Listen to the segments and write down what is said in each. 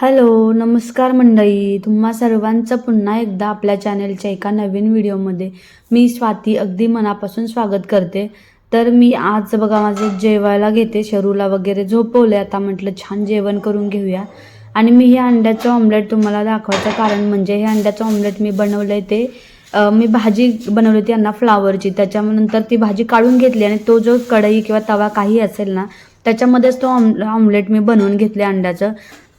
Hello नमस्कार मंडळी. तुम्हा सर्वांचं पुन्हा एकदा आपल्या चॅनेलच्या एका नवीन व्हिडिओमध्ये मी स्वाती अगदी मनापासून स्वागत करते. तर मी आज बघा माझं जेवायला घेते शरूला वगैरे झोपवले आता म्हटलं छान जेवण करून घेऊया. आणि मी हे अंड्याचं ऑमलेट तुम्हाला दाखवायचं कारण म्हणजे हे अंड्याचं ऑमलेट मी बनवलं आहे ते मी भाजी बनवली होती यांना फ्लावरची त्याच्यानंतर ती भाजी काढून घेतली आणि तो जो कढई किंवा तवा काही असेल ना त्याच्यामध्येच तो ऑम ऑमलेट मी बनवून घेतले अंड्याचं.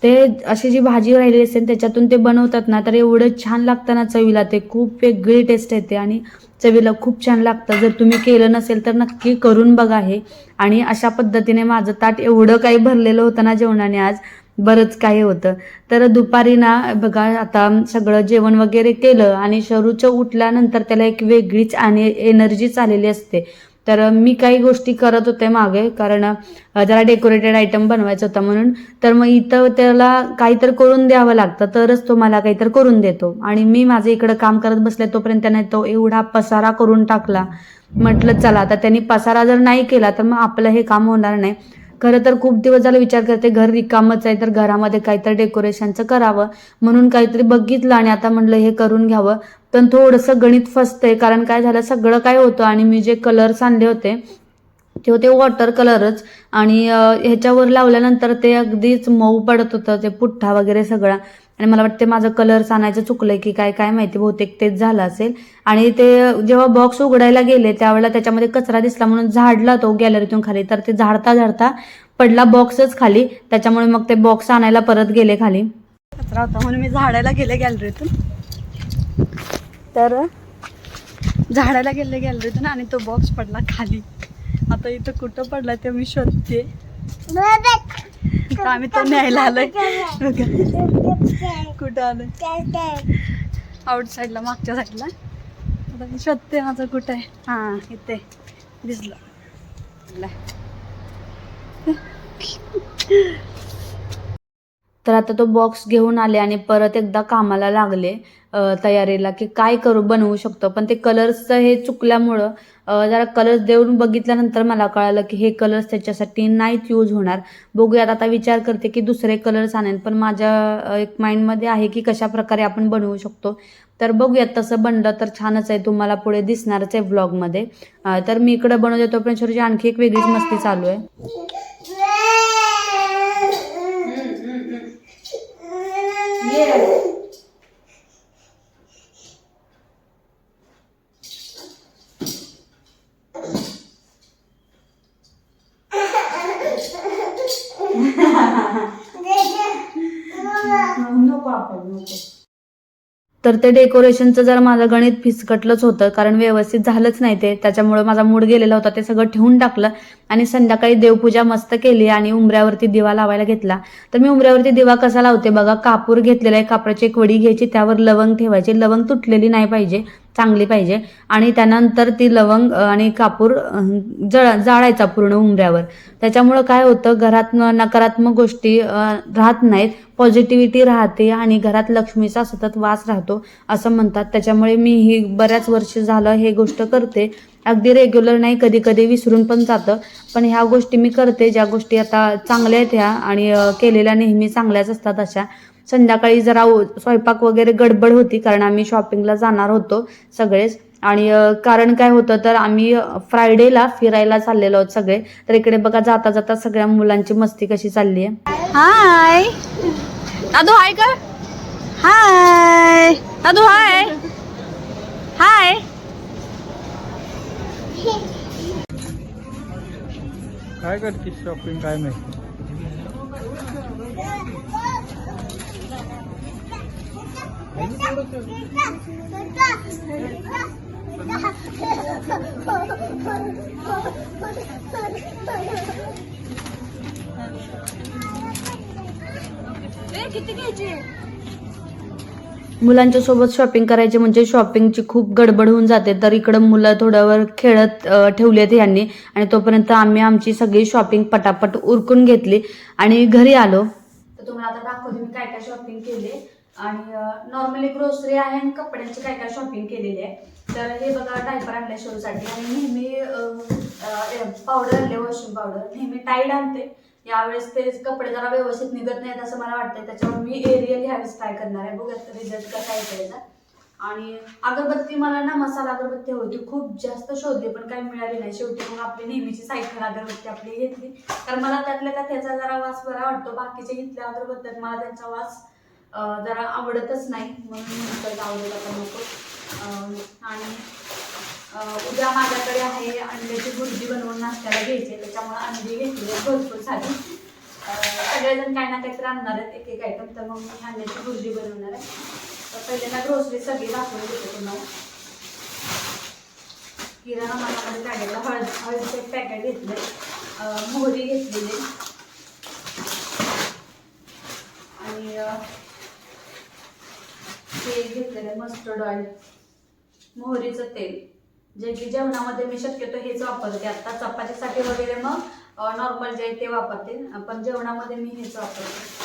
ते अशी जी भाजी राहिलेली असेल त्याच्यातून ते बनवतात ना तर एवढं छान लागतं ना चवीला. ते खूप वेगळी टेस्ट येते आणि चवीला खूप छान लागतं. जर तुम्ही केलं नसेल तर नक्की करून बघा हे. आणि अशा पद्धतीने माझं ताट एवढं काही भरलेलं होतं ना जेवणाने आज बरंच काही होतं. तर दुपारी ना बघा आता सगळं जेवण वगैरे केलं आणि शरूचं उठल्यानंतर त्याला एक वेगळीच आणि एनर्जीच आलेली असते. तर मी काही गोष्टी करत होते मागे कारण जरा डेकोरेटेड आयटम बनवायचं होतं म्हणून. तर मग इथं त्याला काहीतरी करून द्यावं लागतं तरच तो मला काहीतरी करून देतो. आणि मी माझं इकडं काम करत बसले तोपर्यंत त्याने तो एवढा पसारा करून टाकला. म्हटलं चला आता त्यांनी पसारा जर नाही केला तर मग आपलं हे काम होणार नाही. खरं तर खूप दिवस झाला विचार करते घर रिकामच आहे तर घरामध्ये काहीतरी डेकोरेशनचं करावं. म्हणून काहीतरी बघितलं आणि आता म्हटलं हे करून घ्यावं. पण थोडंसं गणित फसतंय कारण काय झालं सगळं काय होतं आणि मी जे कलर्स आणले होते ते होते वॉटर कलरच आणि ह्याच्यावर लावल्यानंतर ते अगदीच मऊ पडत होतं ते पुठ्ठा वगैरे सगळा. आणि मला वाटते माझं कलर्स आणायचं चुकलंय की काय काय माहिती बहुतेक तेच झालं असेल. आणि ते जेव्हा बॉक्स उघडायला गेले त्यावेळेला त्याच्यामध्ये कचरा दिसला म्हणून झाडला तो गॅलरीतून खाली. तर ते झाडता झाडता पडला बॉक्सच खाली. त्याच्यामुळे मग ते बॉक्स आणायला परत गेले खाली. कचरा होता म्हणून मी झाडायला गेले गॅलरीतून तर झाडायला गेले गॅलरीतून आणि तो बॉक्स पडला खाली. आता इथं कुठं पडला ते मी शोधते. तर आम्ही तो न्यायला आलोय. कुठं आलोय? आउट साईडला मागच्या साईडला आता मी शोधते माझं कुठं आहे? हां इथे. दिसलं. तर आता तो बॉक्स घेऊन आले आणि परत एकदा कामाला लागले तयारीला की काय करू बनवू शकतो. पण ते कलर्सचं हे चुकल्यामुळं जरा कलर्स देऊन बघितल्यानंतर मला कळालं की हे कलर्स त्याच्यासाठी नाहीच यूज होणार. बघूयात आता विचार करते की दुसरे कलर्स आणेन पण माझ्या एक माइंडमध्ये आहे की कशा प्रकारे आपण बनवू शकतो. तर बघूयात तसं बनलं तर छानच आहे तुम्हाला पुढे दिसणारच आहे व्लॉगमध्ये तर मी इकडं बनवते तोपर्यंत छोटीशी आणखी एक वेगळीच मस्ती चालू आहे. तर ते डेकोरेशनचं जर माझं गणित फिसकटलंच होतं कारण व्यवस्थित झालंच नाही ते त्याच्यामुळे माझा मूड गेलेला होता ते सगळं ठेवून टाकलं आणि संध्याकाळी देवपूजा मस्त केली आणि उंबऱ्यावरती दिवा लावायला घेतला. तर मी उंबऱ्यावरती दिवा कसा लावते बघा कापूर घेतलेला आहे कापराची एक वडी घ्यायची त्यावर लवंग ठेवायची लवंग तुटलेली नाही पाहिजे. चांगली पाहिजे. आणि त्यानंतर ती लवंग आणि कापूर जळ जाळायचा पूर्ण उंबऱ्यावर. त्याच्यामुळं काय होतं घरात नकारात्मक गोष्टी राहत नाहीत. पॉझिटिव्हिटी राहते आणि घरात लक्ष्मीचा सतत वास राहतो असं म्हणतात. त्याच्यामुळे मी ही बऱ्याच वर्ष झालं हे गोष्ट करते. अगदी रेग्युलर नाही कधी कधी विसरून पण जातं. पण ह्या गोष्टी मी करते. ज्या गोष्टी आता चांगल्या आहेत ह्या आणि केलेल्या नेहमी चांगल्याच असतात अशा. संध्याकाळी जरा स्वयंपाक वगैरे गडबड होती कारण आम्ही शॉपिंगला जाणार होतो सगळेच. आणि कारण काय होतं तर आम्ही फ्रायडेला फिरायला चाललेलो आहोत सगळे. तर इकडे बघा जाता जाता सगळ्या मुलांची मस्ती कशी चालली आहे हाय दादू हाय कर. हाय दादू हाय हाय काय करते शॉपिंग काय माहिती किती घ्यायचे मुलांच्या सोबत शॉपिंग करायची म्हणजे शॉपिंगची खूप गडबड होऊन जाते. तर इकडं मुलं थोड्यावर खेळत ठेवलेत यांनी आणि तोपर्यंत आम्ही आमची सगळी शॉपिंग पटापट उरकून घेतली. आणि घरी आलो. तर तुम्हाला आता दाखवते मी काय काय शॉपिंग केली आणि नॉर्मली ग्रोसरी आहे आणि कपड्यांची काय काय शॉपिंग केलेली आहे. तर हे बघा डायपर आणले शोसाठी आणि नेहमी पावडर आणले वॉशिंग पावडर नेहमी टाईड आणते. यावेळेस ते कपडे जरा व्यवस्थित निघत नाहीत असं मला वाटतंय. त्याच्यामुळे मी एरियल ह्यावेळेस ट्राय करणार आहे. बघूयात रिझल्ट कसा येतो याचा. आणि अगरबत्ती मला ना मसाला अगरबत्ती होती. खूप जास्त शोधली पण काही मिळाली नाही. शेवटी मग आपली नेहमीची सायकल अगरबत्ती आपली घेतली. कारण मला त्यातल्या का त्याचा जरा वास बरा वाटतो. बाकीच्या घेतल्या अगरबत्त्यात मला त्यांचा वास जरा आवडतच नाही म्हणून म्हटलं आवडेल आता नको. आणि उद्या माझ्याकडे आहे अंड्याची भुर्जी बनवून नाश्त्याला घ्यायची आहे. त्याच्यामुळे अंडी घेतली आहेत भरपूर झाली सगळेजण काही ना काहीतरी आणणार आहेत एक एक आयटम तर मग मी अंड्याची भुर्जी बनवणार आहे. तर पहिल्यांदा ग्रोसरी सगळी दाखवून देते तुम्हाला. किराणा मालामध्ये काढलेलं हळद हळदीचं एक पॅकेट घेतले. मोहरी घेतलेली. आणि अं, घेतलेलं मस्टर्ड ऑइल मोहरीचं तेल जे की जेवणामध्ये मी शक्यतो हेच वापरते. आता चपातीसाठी वगैरे मग नॉर्मल जे आहे ते वापरते. पण जेवणामध्ये मी हेच वापरते.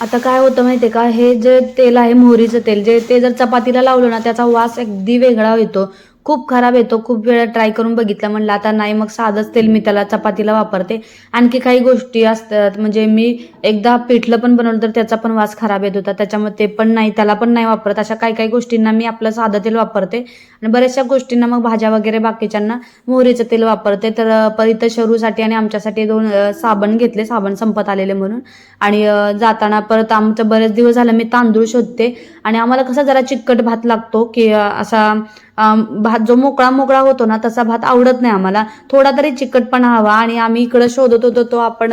आता काय होतं माहितीये का? हे जे तेल आहे मोहरीचं तेल जे ते जर चपातीला लावलं ना त्याचा वास अगदी वेगळा येतो. खूप खराब येतो खूप वेळा ट्राय करून बघितलं. म्हणलं आता नाही मग साधंच तेल मी त्याला चपातीला वापरते. आणखी काही गोष्टी असतात म्हणजे मी एकदा पिठलं पण बनवलं तर त्याचा पण वास खराब येत होता. त्याच्यामुळे ते पण नाही त्याला पण नाही वापरत. अशा काही काही गोष्टींना मी आपलं साधं तेल वापरते. आणि बऱ्याचशा गोष्टींना मग भाज्या वगैरे बाकीच्यांना मोहरीचं तेल वापरते. तर परित शरूसाठी आणि आमच्यासाठी दोन साबण घेतले. साबण संपत आलेले म्हणून. आणि जाताना परत आमचं बरेच दिवस झालं मी तांदूळ शोधते. आणि आम्हाला कसा जरा चिकट भात लागतो की असा भात जो मोकळा मोकळा होतो ना तसा भात आवडत नाही आम्हाला. थोडा तरी चिकटपणा हवा आणि आम्ही इकडं शोधत होतो तो आपण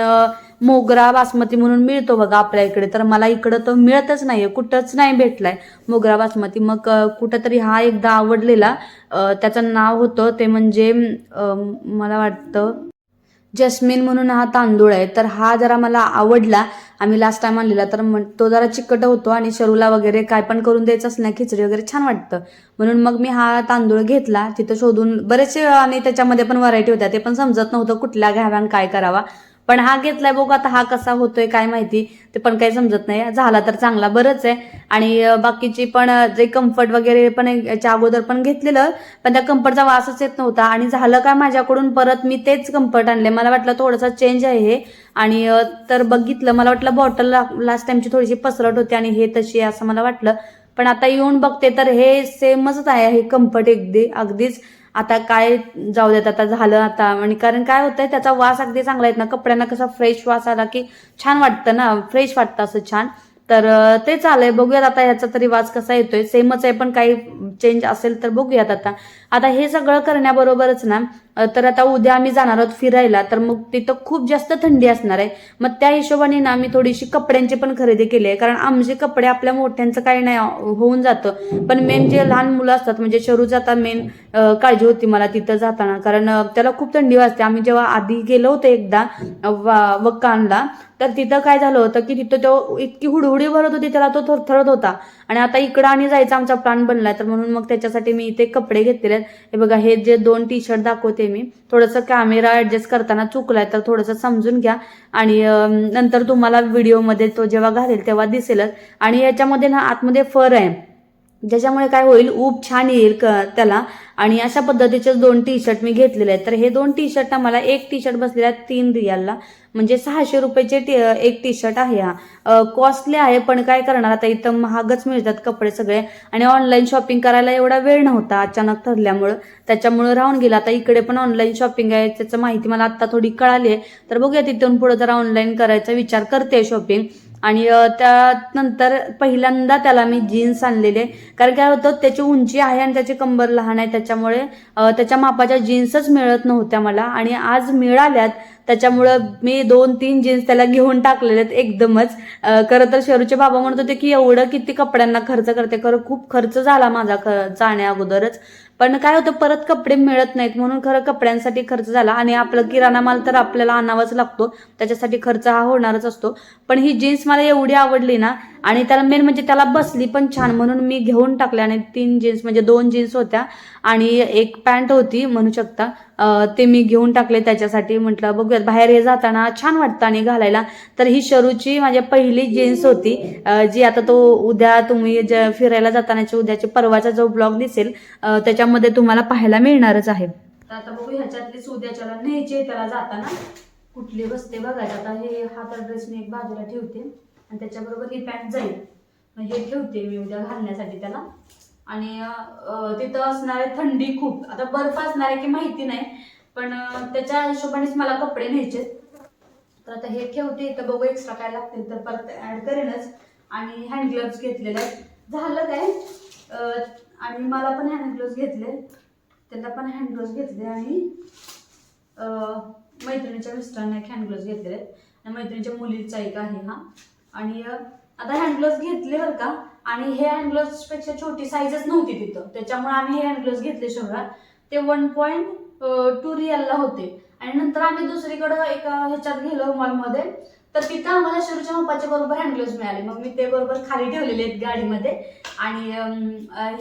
मोगरा बासमती म्हणून मिळतो बघा आपल्या इकडे. तर मला इकडं तो मिळतच नाहीये कुठंच नाही भेटलाय मोगरा बासमती. मग कुठंतरी हा एकदा आवडलेला. त्याचं नाव होतं ते म्हणजे मला वाटतं जस्मिन म्हणून हा तांदूळ आहे. तर हा जरा मला आवडला. आम्ही लास्ट टाइम आणलेला तर मग तो जरा चिकट होतो आणि शरूला वगैरे काय पण करून द्यायचं असलं खिचडी वगैरे छान वाटतं. म्हणून मग मी हा तांदूळ घेतला तिथं शोधून बरेचसे आणि त्याच्यामध्ये पण व्हरायटी होत्या ते पण समजत नव्हतं कुठल्या घ्याव्या आणि काय करावा. पण हा घेतलाय बघू आता हा कसा होतोय काय माहिती. ते पण काही समजत नाही. झाला तर चांगला बरंच आहे. आणि बाकीची पण जे कम्फर्ट वगैरे पण याच्या अगोदर पण घेतलेलं. पण त्या कम्फर्टचा वासच येत नव्हता. आणि झालं काय माझ्याकडून परत मी तेच कम्फर्ट आणले मला वाटलं थोडासा चेंज आहे हे. आणि तर बघितलं. मला वाटलं बॉटल लास्ट टाइमची थोडीशी पसरट होती आणि हे तशी आहे असं मला वाटलं. पण आता येऊन बघते तर हे सेमच आहे हे कम्फर्ट अगदी अगदीच. आता काय जाऊ देत आता झालं आता. आणि कारण काय होतंय त्याचा वास अगदी चांगला येत ना. कपड्यांना कसा फ्रेश वास आला की छान वाटतं ना. फ्रेश वाटतं असं छान. तर ते चालय बघूयात आता ह्याचा तरी वास कसा येतोय. सेमच आहे पण काही चेंज असेल तर बघूयात आता. आता हे सगळं करण्याबरोबरच ना तर आता उद्या आम्ही जाणार आहोत फिरायला तर मग तिथं खूप जास्त थंडी असणार आहे. मग त्या हिशोबाने ना आम्ही थोडीशी कपड्यांची पण खरेदी केली आहे. कारण आमचे कपडे आपल्या मोठ्यांचं काही नाही होऊन जातं. पण मेन जे लहान मुलं असतात म्हणजे शरू जाता मेन काळजी होती मला तिथं जाताना. कारण त्याला खूप थंडी वाजते. आम्ही जेव्हा आधी गेलो होतो एकदा वक्कानला तर तिथं काय झालं होतं की तिथं तो इतकी हुडहुडी भरत होती त्याला तो थरथरत होता. आणि आता इकडं आणि जायचा आमचा प्लॅन बनलाय तर म्हणून मग त्याच्यासाठी मी इथे कपडे घेतलेले आहेत. हे बघा हे जे दोन टी शर्ट दाखवते मी. थोडंसं कॅमेरा ऍडजस्ट करताना चुकलाय तर थोडंसं समजून घ्या. आणि नंतर तुम्हाला व्हिडिओमध्ये तो जेव्हा घालेल तेव्हा दिसेलच. आणि याच्यामध्ये ना आतमध्ये फर आहे. ज्याच्यामुळे काय होईल? ऊब छान येईल क त्याला. आणि अशा पद्धतीचे दोन टी शर्ट मी घेतलेले आहेत. तर हे दोन टी शर्ट मला एक टी शर्ट बसलेला तीन रियालला. म्हणजे सहाशे रुपयाचे टी एक टी शर्ट आहे हा. कॉस्टली आहे पण काय करणार आता? इथं महागच मिळतात कपडे सगळे. आणि ऑनलाईन शॉपिंग करायला एवढा वेळ नव्हता अचानक ठरल्यामुळं. त्याच्यामुळं राहून गेला. आता इकडे पण ऑनलाईन शॉपिंग आहे त्याचं माहिती मला आता थोडी कळाली आहे. तर बघूया तिथून पुढे जरा ऑनलाईन करायचा विचार करते शॉपिंग आणि त्यानंतर पहिल्यांदा त्याला मी जीन्स आणलेले. कारण काय होतं त्याची उंची आहे आणि त्याची कंबर लहान आहे त्याच्यामुळे त्याच्या मापाच्या जीन्सच मिळत नव्हत्या मला. आणि आज मिळाल्यात त्याच्यामुळं मी दोन तीन जीन्स त्याला घेऊन टाकलेले आहेत एकदमच. खरं तर शरूचे बाबा म्हणत होते की एवढं किती कपड्यांना खर्च करते. खरं खूप खर्च झाला माझा ख जाण्या अगोदरच. पण काय होतं परत कपडे मिळत नाहीत. म्हणून खरं कपड्यांसाठी खर्च झाला. आणि आपलं किराणा माल तर आपल्याला आणावाच लागतो. त्याच्यासाठी खर्च हा होणारच असतो. पण ही जीन्स मला एवढी आवडली ना आणि त्याला मेन म्हणजे त्याला बसली पण छान. म्हणून मी घेऊन टाकले आणि तीन जीन्स म्हणजे दोन जीन्स होत्या. आणि एक पॅन्ट होती म्हणू शकता. ते मी घेऊन टाकले त्याच्यासाठी. म्हटलं बघूयात. बाहेर हे जाताना छान वाटतं आणि घालायला. तर ही शरूची माझ्या पहिली जीन्स होती. जी आता तो उद्या तुम्ही फिरायला जातानाची उद्याची परवाचा जो ब्लॉग दिसेल त्याच्या त्याच्यामध्ये तुम्हाला पाहायला मिळणारच आहे. तर आता बघू ह्याच्यातलीच उद्याच्याला न्यायची त्याला जाताना कुठली बसते बघायचं. आता हे हा ड्रेस मी एक बाजूला ठेवते. आणि त्याच्याबरोबर ही पॅन्ट जाईल. मग हे ठेवते मी उद्या घालण्यासाठी त्याला. आणि तिथं असणारे थंडी खूप. आता बर्फ असणार आहे की माहिती नाही पण त्याच्या हिशोबानेच मला कपडे न्यायचे तर आता हे ठेवते इथं बघू एक्स्ट्रा काय लागतील. तर परत ऍड करेनच. आणि हँड ग्लव्स घेतलेले आहेत. झालं काय? आणि मला पण हँड घेतले. त्यांना पण हँड घेतले आणि मैत्रिणीच्या मिस्टरांना एक हँड घेतले. घेतलेले आणि मैत्रिणीच्या मुलीचा एक आहे हा. आणि आता हँड घेतले बरं का. आणि हे हँडपेक्षा छोटी साईजच नव्हती तिथं. त्याच्यामुळे आम्ही हे हँड घेतले शहरात. ते वन पॉईंट टू रियलला होते. आणि नंतर आम्ही दुसरीकडं एका ह्याच्यात गेलो मॉलमध्ये तर तिथं आम्हाला शरूच्या मापाच्या बरोबर हँडग्लोव्ज मिळाले. मग मी ते बरोबर खाली ठेवलेले आहेत गाडीमध्ये. आणि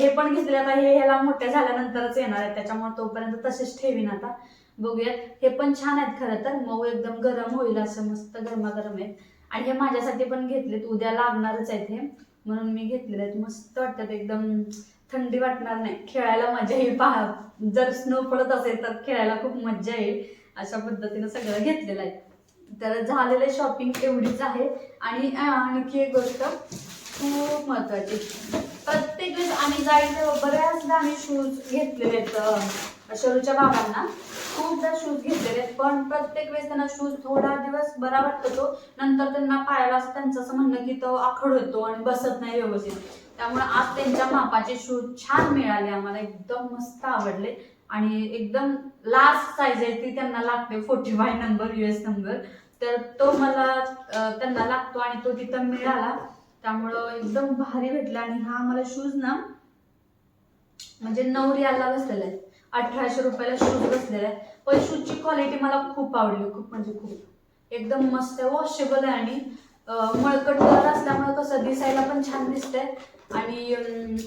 हे पण घेतले आता हे ह्याला मोठ्या झाल्यानंतरच येणार आहे त्याच्यामुळे तोपर्यंत तसेच ठेवीन आता. बघूयात हे पण छान आहेत खरं तर. मऊ एकदम गरम होईल असं मस्त गरमागरम आहेत. आणि हे माझ्यासाठी पण घेतलेत. उद्या लागणारच आहेत हे. म्हणून मी घेतलेले आहेत. मस्त वाटतात. एकदम थंडी वाटणार नाही. खेळायला मजा येईल. पहा जर स्नो पडत असेल तर खेळायला खूप मजा येईल. अशा पद्धतीनं सगळं घेतलेलं आहे. तर झालेलं शॉपिंग एवढीच आहे. आणि आणखी एक गोष्ट खूप महत्वाची प्रत्येक वेळेस आम्ही जाईल बऱ्याचदा आम्ही शूज घेतलेले आहेत शरूच्या बाबांना खूपदा शूज घेतलेले आहेत पण प्रत्येक वेळेस त्यांना शूज थोडा दिवस बरा वाटतो तो. नंतर त्यांना पायाला असं त्यांचं असं म्हणणं की तो आखड होतो आणि बसत नाही व्यवस्थित. त्यामुळे आज त्यांच्या मापाचे शूज छान मिळाले. आम्हाला एकदम मस्त आवडले. आणि एकदम लास्ट साईज आहे ती त्यांना लागते forty five number US number तर तो मला त्यांना लागतो आणि तो तिथं मिळाला. त्यामुळं एकदम भारी भेटला आणि हा मला शूज ना म्हणजे नऊ रियालला बसलेला आहे. अठराशे रुपयाला शूज बसलेला आहे. पण शूजची क्वालिटी मला खूप आवडली खूप म्हणजे खूप. एकदम मस्त आहे वॉशेबल आहे आणि मळकट कलर असल्यामुळे कसं दिसायला पण छान दिसतंय. आणि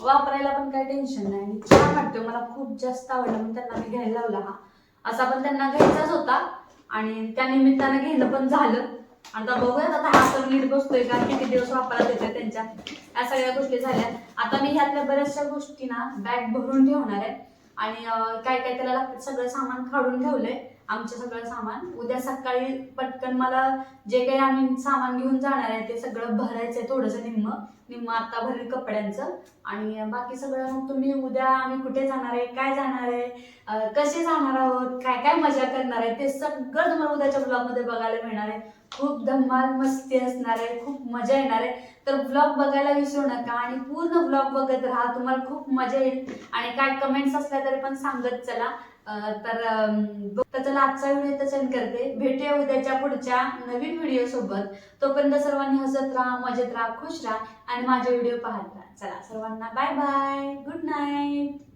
वापरायला पण काही टेन्शन नाही. आणि छान वाटतो मला खूप जास्त आवडलं. म्हणून त्यांना मी घ्यायला लावला हा. असा पण त्यांना घ्यायचाच होता. आणि त्या निमित्तानं घेणं पण झालं. आता बघूयात आता हा तर नीट बसतोय का? किती दिवस वापरात येते त्यांच्या? या सगळ्या गोष्टी झाल्या. आता मी ह्यातल्या बऱ्याचशा गोष्टी ना बॅग भरून ठेवणार आहे. आणि काय काय त्याला लागतं सगळं सामान काढून ठेवलंय. आमचं सगळं सामान. उद्या सकाळी पटकन मला जे काही आम्ही सामान घेऊन जाणार आहे ते सगळं भरायचंय थोडंसं निम्म. निम्म आता भरेल कपड्यांचं. आणि बाकी सगळं मग तुम्ही उद्या आम्ही कुठे जाणार आहे काय जाणार आहे कसे जाणार आहोत काय काय मजा करणार आहे ते सगळं तुम्हाला उद्याच्या ब्लॉगमध्ये बघायला मिळणार आहे. खूप धमाल मस्ती असणार आहे खूप मजा येणार आहे. तर ब्लॉग बघायला विसरू नका आणि पूर्ण ब्लॉग बघत राहा. तुम्हाला खूप मजा येईल. आणि काय कमेंट्स असल्या तरी पण सांगत चला. तर तर चला आजचा व्हिडिओ इथं करते. भेटूया उद्याच्या पुढच्या नवीन व्हिडिओ सोबत. तोपर्यंत सर्वांनी हसत राहा मजेत राहा खुश राहा आणि माझे व्हिडिओ पाहत राहा. चला सर्वांना बाय बाय गुड नाईट